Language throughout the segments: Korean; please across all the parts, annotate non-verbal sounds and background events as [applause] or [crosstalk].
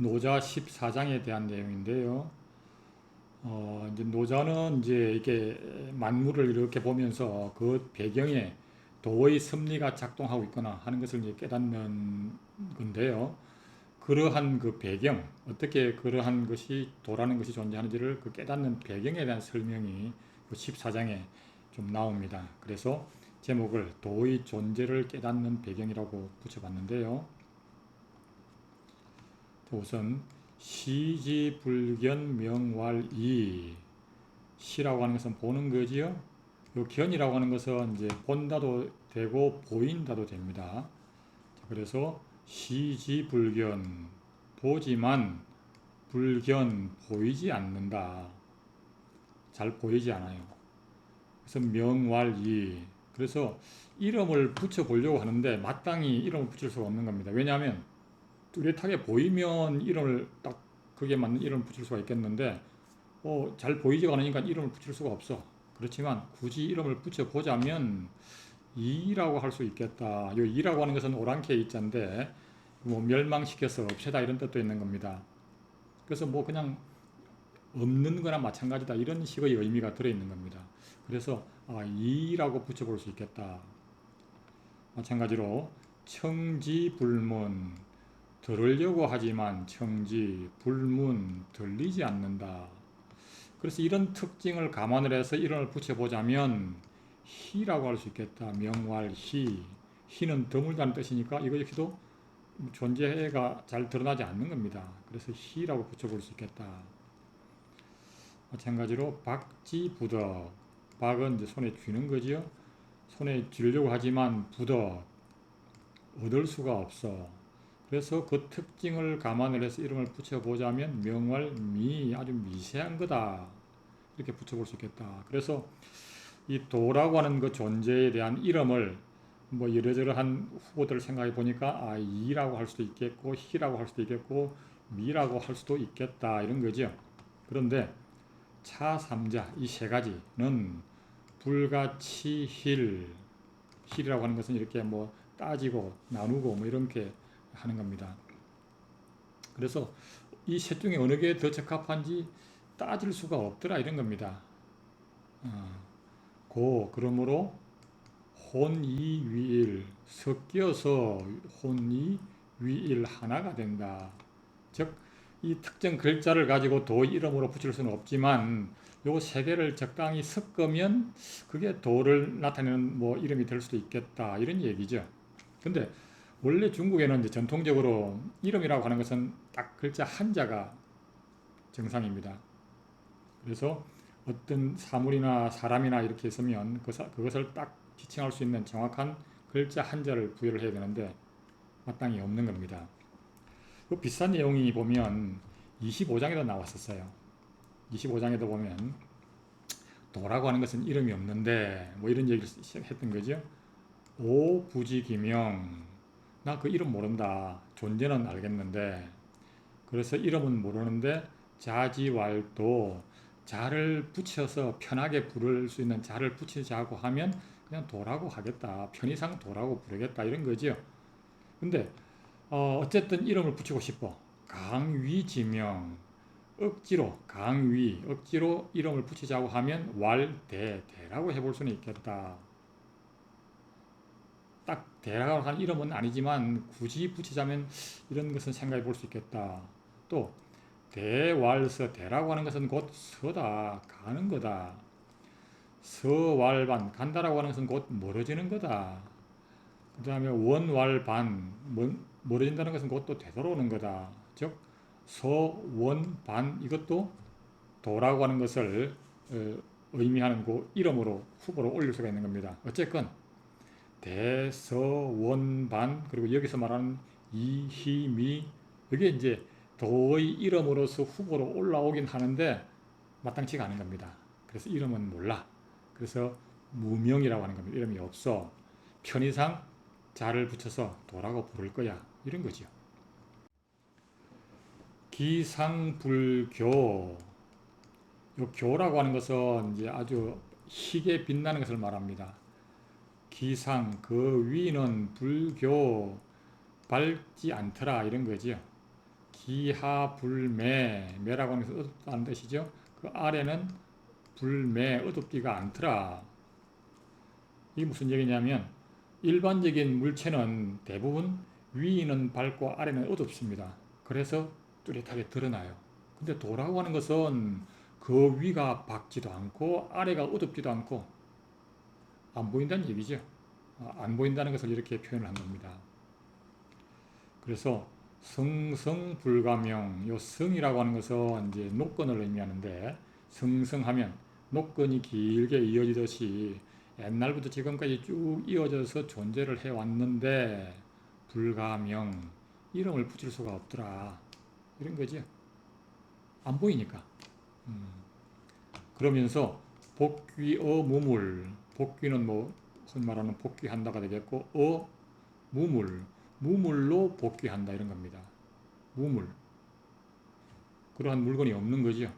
노자 14장에 대한 내용인데요. 어, 이제 노자는 이제 이렇게 만물을 이렇게 보면서 그 배경에 도의 섭리가 작동하고 있거나 하는 것을 이제 깨닫는 건데요. 그러한 그 배경, 어떻게 그러한 것이 도라는 것이 존재하는지를 그 깨닫는 배경에 대한 설명이 그 14장에 좀 나옵니다. 그래서 제목을 도의 존재를 깨닫는 배경이라고 붙여봤는데요. 우선 시지불견 명활이 시라고 하는 것은 보는 거지요. 요 견이라고 하는 것은 이제 본다도 되고 보인다도 됩니다. 그래서 시지불견 보지만 불견 보이지 않는다. 잘 보이지 않아요. 그래서 명활이 그래서 이름을 붙여 보려고 하는데 마땅히 이름을 붙일 수가 없는 겁니다. 왜냐하면 뚜렷하게 보이면 이름을 딱 그게 맞는 이름을 붙일 수가 있겠는데 어, 잘 보이지가 않으니까 이름을 붙일 수가 없어. 그렇지만 굳이 이름을 붙여 보자면 이라고 할 수 있겠다. 요 이라고 하는 것은 오랑캐 이자인데 뭐 멸망시켜서 없애다 이런 뜻도 있는 겁니다. 그래서 뭐 그냥 없는 거나 마찬가지다 이런 식의 의미가 들어 있는 겁니다. 그래서 아, 이라고 붙여 볼 수 있겠다. 마찬가지로 청지불문 들으려고 하지만 청지 불문 들리지 않는다. 그래서 이런 특징을 감안을 해서 이름을 붙여보자면 희라고 할 수 있겠다. 명활 희. 희는 드물다는 뜻이니까 이거 역시도 존재가 잘 드러나지 않는 겁니다. 그래서 희라고 붙여볼 수 있겠다. 마찬가지로 박지부덕. 박은 이제 손에 쥐는 거지요. 손에 쥐려고 하지만 부덕. 얻을 수가 없어. 그래서 그 특징을 감안을 해서 이름을 붙여보자면 명활미 아주 미세한 거다. 이렇게 붙여볼 수 있겠다. 그래서 이 도라고 하는 그 존재에 대한 이름을 뭐 이러저러한 후보들을 생각해 보니까 아 이라고 할 수도 있겠고 희라고 할 수도 있겠고 미라고 할 수도 있겠다 이런 거죠. 그런데 차 삼자 이 세 가지는 불가치 힐 힐이라고 하는 것은 이렇게 뭐 따지고 나누고 뭐 이렇게 하는 겁니다. 그래서 이 셋 중에 어느 게 더 적합한지 따질 수가 없더라 이런 겁니다. 어, 고 그러므로 혼이위일 섞여서 혼이위일 하나가 된다. 즉 이 특정 글자를 가지고 도 이름으로 붙일 수는 없지만 요세 개를 적당히 섞으면 그게 도를 나타내는 뭐 이름이 될 수도 있겠다 이런 얘기죠. 근데 원래 중국에는 이제 전통적으로 이름이라고 하는 것은 딱 글자 한자가 정상입니다. 그래서 어떤 사물이나 사람이나 이렇게 있으면 그것을 딱 지칭할 수 있는 정확한 글자 한자를 부여를 해야 되는데 마땅히 없는 겁니다. 그 비슷한 내용이 보면 25장에도 나왔었어요. 25장에도 보면 도라고 하는 것은 이름이 없는데 뭐 이런 얘기를 했던 거죠. 오부지기명 나그 이름 모른다. 존재는 알겠는데 그래서 이름은 모르는데 자지왈도 자를 붙여서 편하게 부를 수 있는 자를 붙이자고 하면 그냥 도라고 하겠다. 편의상 도라고 부르겠다 이런 거죠. 근데 어, 어쨌든 이름을 붙이고 싶어. 강위지명 억지로 강위 억지로 이름을 붙이자고 하면 왈대 대라고 해볼 수는 있겠다. 딱 대라고 하는 이름은 아니지만 굳이 붙이자면 이런 것은 생각해 볼 수 있겠다. 또 대왈서 대라고 하는 것은 곧 서다 가는 거다. 서왈반 간다라고 하는 것은 곧 멀어지는 거다. 그 다음에 원왈반 멀어진다는 것은 곧 또 되돌아오는 거다. 즉 서원반 이것도 도라고 하는 것을 어, 의미하는 그 이름으로 후보로 올릴 수가 있는 겁니다. 어쨌건 대서원반 그리고 여기서 말하는 이희미 이게 이제 도의 이름으로서 후보로 올라오긴 하는데 마땅치가 않은 겁니다. 그래서 이름은 몰라. 그래서 무명이라고 하는 겁니다. 이름이 없어. 편의상 자를 붙여서 도라고 부를 거야. 이런 거죠. 기상불교. 요 교라고 하는 것은 이제 아주 희게 빛나는 것을 말합니다. 기상 그 위는 불교 밝지 않더라 이런 거지요. 기하 불매 매라고 하는 것은 어둡다는 뜻이죠. 그 아래는 불매 어둡지가 않더라. 이게 무슨 얘기냐면 일반적인 물체는 대부분 위는 밝고 아래는 어둡습니다. 그래서 뚜렷하게 드러나요. 근데 도라고 하는 것은 그 위가 밝지도 않고 아래가 어둡지도 않고 안 보인다는 얘기죠. 아, 안 보인다는 것을 이렇게 표현을 한 겁니다. 그래서 성성불가명, 요 성이라고 하는 것은 이제 노건을 의미하는데 성성하면 노건이 길게 이어지듯이 옛날부터 지금까지 쭉 이어져서 존재를 해왔는데 불가명 이름을 붙일 수가 없더라 이런 거죠. 안 보이니까. 음. 그러면서 복귀어 무물 복귀는 뭐 흔히 말하는 복귀한다가 되겠고 어 무물 무물로 복귀한다 이런 겁니다. 무물 그러한 물건이 없는 거죠.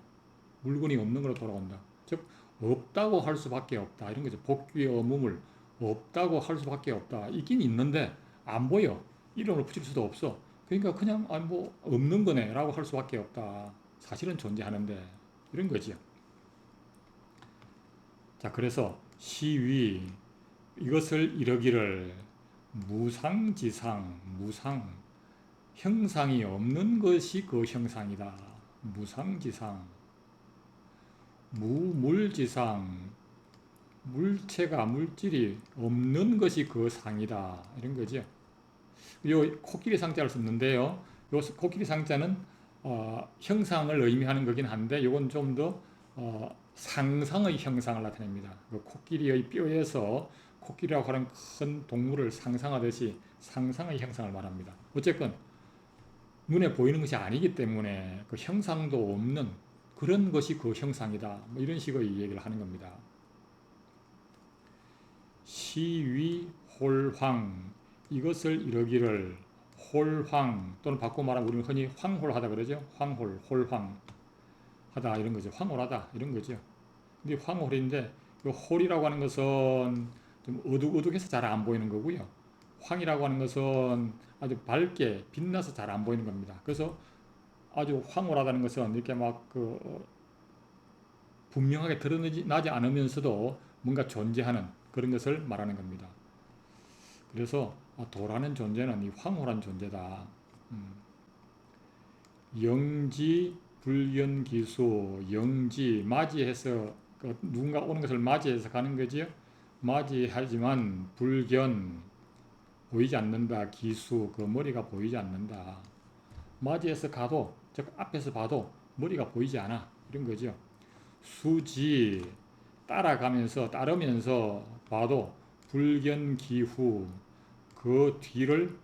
물건이 없는 걸로 돌아온다. 즉 없다고 할 수밖에 없다 이런 거죠. 복귀어 무물 없다고 할 수밖에 없다. 있긴 있는데 안 보여. 이름을 붙일 수도 없어. 그러니까 그냥 아, 뭐 없는 거네라고 할 수밖에 없다. 사실은 존재하는데 이런 거지요. 자 그래서 시위 이것을 이러기를 무상지상 무상 형상이 없는 것이 그 형상이다. 무상지상 무물지상 물체가 물질이 없는 것이 그 상이다 이런 거죠. 요 코끼리 상자를 썼는데요. 요 코끼리 상자는 어, 형상을 의미하는 거긴 한데 요건 좀더 어, 상상의 형상을 나타냅니다. 그 코끼리의 뼈에서 코끼리라고 하는 큰 동물을 상상하듯이 상상의 형상을 말합니다. 어쨌건 눈에 보이는 것이 아니기 때문에 그 형상도 없는 그런 것이 그 형상이다. 뭐 이런 식의 얘기를 하는 겁니다. 시위 홀황 이것을 이러기를 홀황 또는 바꿔 말하면 우리는 흔히 황홀하다 그러죠. 황홀, 홀황 하다 이런 거죠. 황홀하다 이런 거죠. 근데 황홀인데 이 홀이라고 하는 것은 좀 어둑어둑해서 잘 안 보이는 거고요. 황이라고 하는 것은 아주 밝게 빛나서 잘 안 보이는 겁니다. 그래서 아주 황홀하다는 것은 이렇게 막그 어, 분명하게 드러나지 않으면서도 뭔가 존재하는 그런 것을 말하는 겁니다. 그래서 아, 도라는 존재는 이 황홀한 존재다. 음. 영지 불연기수 영지 맞이해서 그 누군가 오는 것을 맞이해서 가는 거지요. 맞이하지만 불견 보이지 않는다. 기수 그 머리가 보이지 않는다. 맞이해서 가도 즉 앞에서 봐도 머리가 보이지 않아 이런 거죠. 수지 따라가면서 따르면서 봐도 불견 기후 그 뒤를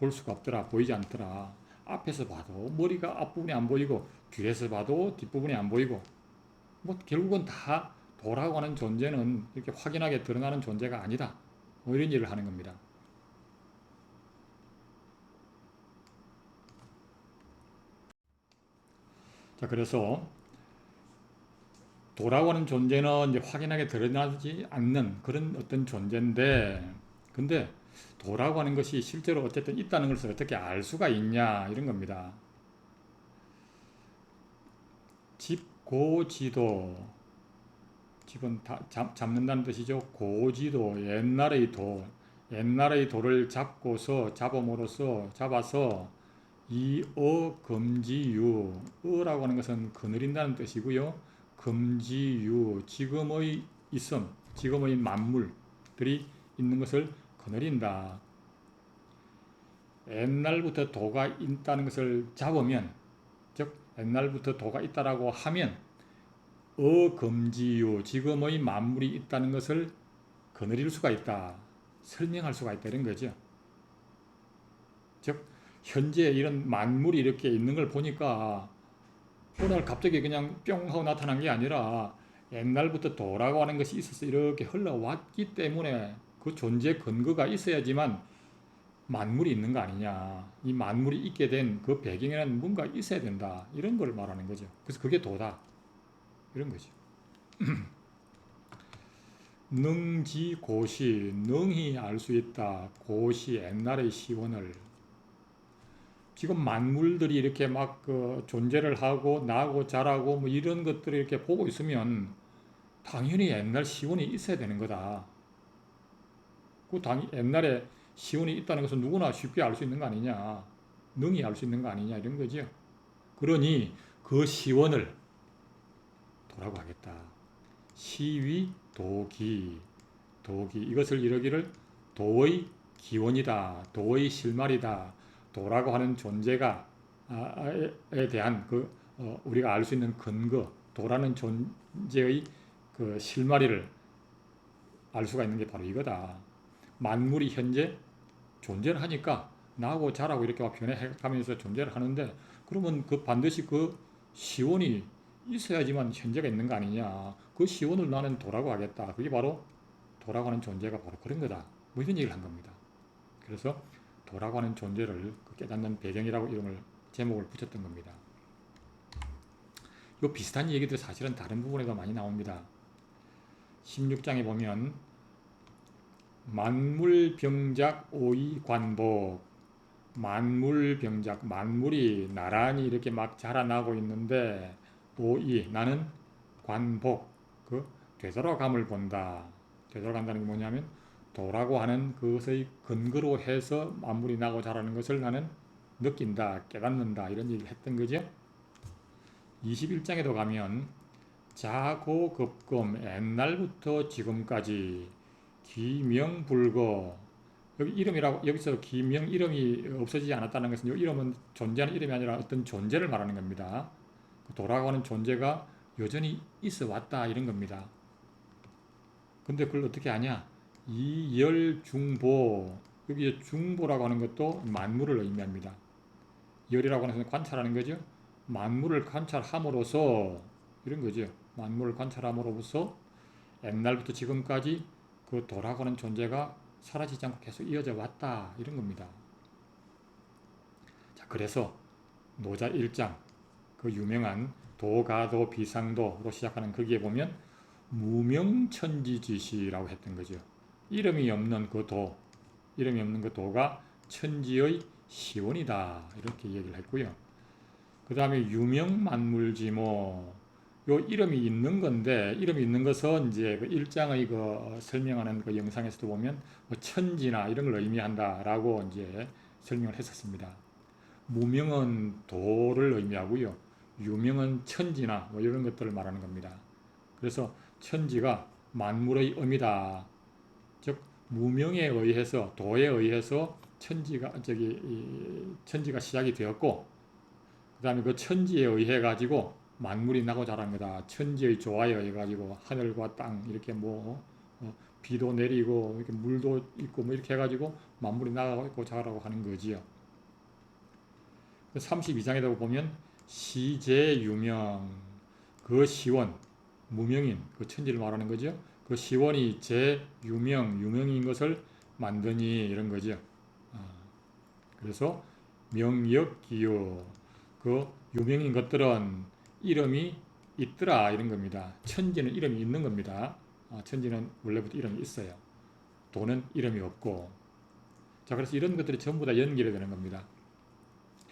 볼 수가 없더라 보이지 않더라 앞에서 봐도 머리가 앞부분이 안 보이고 뒤에서 봐도 뒷부분이 안 보이고 뭐 결국은 다 하는 존재는 이렇게 확인하게 드러나는 존재가 아니다. 뭐 이런 일을 하는 겁니다. 자 그래서 하는 존재는 이제 확인하게 드러나지 않는 그런 어떤 존재인데 근데 도라고 하는 것이 실제로 어쨌든 있다는 것을 어떻게 알 수가 있냐 이런 겁니다. 집고지도 집은 다, 잡, 잡는다는 뜻이죠. 고지도 옛날의 도 옛날의 도를 잡고서 잡음으로써 잡아서 이어 금지유 어라고 하는 것은 거느린다는 뜻이고요. 금지유 지금의 있음 지금의 만물들이 있는 것을 거느린다. 옛날부터 도가 있다는 것을 잡으면, 즉 옛날부터 도가 있다라고 하면 어금지요 지금의 만물이 있다는 것을 거느릴 수가 있다. 설명할 수가 있다 이런 거죠. 즉 현재 이런 만물이 이렇게 있는 걸 보니까 오늘 갑자기 그냥 뿅 하고 나타난 게 아니라 옛날부터 도라고 하는 것이 있어서 이렇게 흘러왔기 때문에 그 존재 근거가 있어야지만 만물이 있는 거 아니냐. 이 만물이 있게 된 그 배경에는 뭔가 있어야 된다. 이런 걸 말하는 거죠. 그래서 그게 도다. 이런 거죠. [clears throat] 능지 고시, 능히 알 수 있다. 고시, 옛날의 시원을. 지금 만물들이 이렇게 막 그 존재를 하고 나고 자라고 뭐 이런 것들을 이렇게 보고 있으면 당연히 옛날 시온이 있어야 되는 거다. 그 당, 옛날에 시온이 있다는 것은 누구나 쉽게 알 수 있는 거 아니냐. 능히 알 수 있는 거 아니냐 이런 거죠. 그러니 그 시원을 도라고 하겠다. 시위 도기 도기 이것을 이러기를 도의 기원이다. 도의 실말이다. 도라고 하는 존재가 아, 에 대한 그 어, 우리가 알 수 있는 근거 도라는 존재의 그 실마리를 알 수가 있는 게 바로 이거다. 만물이 현재 존재를 하니까 나고 자라고 이렇게 막 변해가면서 존재를 하는데 그러면 그 반드시 그 시원이 있어야지만 현재가 있는 거 아니냐. 그 시원을 나는 도라고 하겠다. 그게 바로 도라고 하는 존재가 바로 그런 거다. 뭐 이런 얘기를 한 겁니다. 그래서 도라고 하는 존재를 그 깨닫는 배경이라고 이름을 제목을 붙였던 겁니다. 요 비슷한 얘기들 사실은 다른 부분에도 많이 나옵니다. 16장에 보면 만물병작 오이관복 만물병작 만물이 나란히 이렇게 막 자라나고 있는데 오이 나는 관복 그 되돌아감을 본다. 되돌아간다는 게 뭐냐면 도라고 하는 그것의 근거로 해서 만물이 나고 자라는 것을 나는 느낀다, 깨닫는다 이런 얘기를 했던 거죠. 21장에도 가면 자고급금 옛날부터 지금까지 기명불거 여기 이름이라고 여기서 기명 이름이 없어지지 않았다는 것은 이 이름은 존재하는 이름이 아니라 어떤 존재를 말하는 겁니다. 돌아가는 존재가 여전히 있어 왔다 이런 겁니다. 근데 그걸 어떻게 하냐? 이열중보 여기 중보라고 하는 것도 만물을 의미합니다. 열이라고 하는 것은 관찰하는 거죠. 만물을 관찰함으로써 이런 거죠. 만물을 관찰함으로써 옛날부터 지금까지 그 돌아가는 존재가 사라지지 않고 계속 이어져 왔다 이런 겁니다. 자 그래서 노자 1장 그 유명한 도가도 비상도로 시작하는 거기에 보면 무명천지지시라고 했던 거죠. 이름이 없는 그 도, 이름이 없는 그 도가 천지의 시원이다 이렇게 얘기를 했고요. 그 다음에 유명만물지모 요 이름이 있는 건데 이름이 있는 것은 이제 그 일장의 그 설명하는 그 영상에서도 보면 뭐 천지나 이런 걸 의미한다라고 이제 설명을 했었습니다. 무명은 도를 의미하고요. 유명은 천지나 뭐 이런 것들을 말하는 겁니다. 그래서 천지가 만물의 의미다. 즉 무명에 의해서 도에 의해서 천지가 저기 천지가 시작이 되었고 그다음에 그 천지에 의해 가지고 만물이 나고 자란 거다. 천지의 조화에 의해 가지고 하늘과 땅 이렇게 뭐 어, 비도 내리고 이렇게 물도 있고 뭐 이렇게 해 가지고 만물이 나고 자라고 하는 거지요. 32장에도 그 보면 시제유명 그 시원 무명인 그 천지를 말하는 거죠. 그 시원이 제 유명 유명인 것을 만드니 이런 거죠. 아, 그래서 명역기요 그 유명인 것들은 이름이 있더라 이런 겁니다. 천지는 이름이 있는 겁니다. 아, 천지는 원래부터 이름이 있어요. 도는 이름이 없고 자 그래서 이런 것들이 전부 다 연결이 되는 겁니다.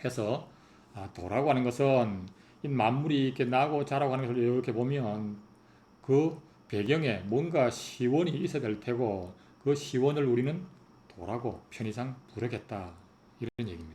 해서 아, 도라고 하는 것은 이 만물이 이렇게 나고 자라고 하는 것을 이렇게 보면 그 배경에 뭔가 시원이 있어야 될 테고 그 시원을 우리는 도라고 편의상 부르겠다 이런 얘기.